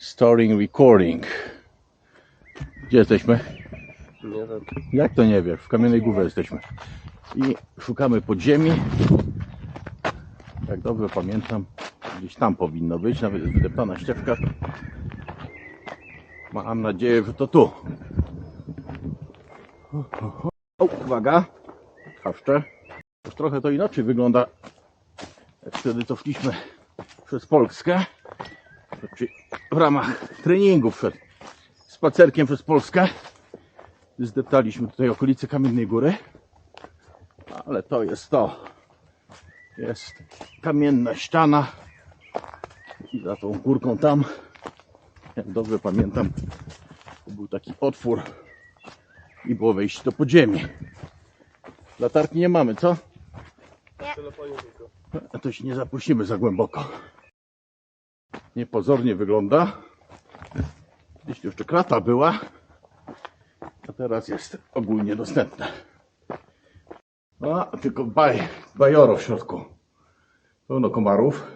Storing, recording. Gdzie jesteśmy? Nie, to Jak to nie wiesz? W Kamiennej Górze jesteśmy. I szukamy podziemi. Jak dobrze pamiętam, gdzieś tam powinno być, nawet jest wydeptana ścieżka. Mam nadzieję, że to tu. O, uwaga, kaszcze. Już trochę to inaczej wygląda, jak wtedy to szliśmy przez Polskę. Znaczy w ramach treningu przed spacerkiem przez Polskę. Zdeptaliśmy tutaj okolice Kamiennej Góry. Ale to jest to. Jest kamienna ściana. I za tą górką tam, jak dobrze pamiętam, to był taki otwór i było wejście do podziemi. Latarki nie mamy, co? A to się nie zapuścimy za głęboko. Niepozornie wygląda. Tu jeszcze krata była, a teraz jest ogólnie dostępna. A, tylko baj, bajoro w środku. Pełno komarów.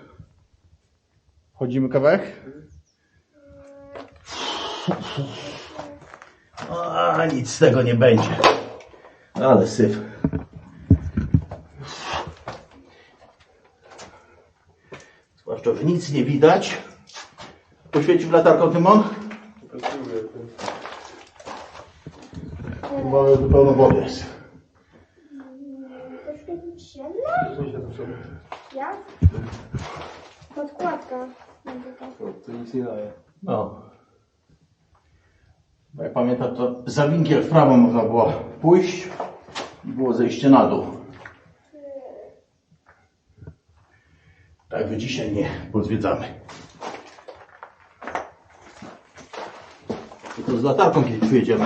Chodzimy kawałek? A, nic z tego nie będzie. Ale syf. Zwłaszcza, że nic nie widać. Poświecił latarką Tymon? Że tu pełno wody jest. Ja? Podkładka. To nic nie daje. No. Bo jak pamiętam, to za winkiel w prawo można było pójść i było zejście na dół. Także dzisiaj nie pozwiedzamy. Tylko z latarką kiedyś przyjedziemy.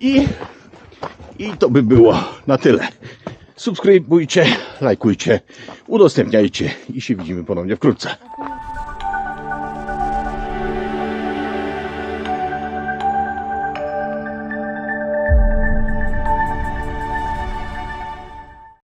I, I to by było na tyle. Subskrybujcie, lajkujcie, udostępniajcie i się widzimy ponownie wkrótce.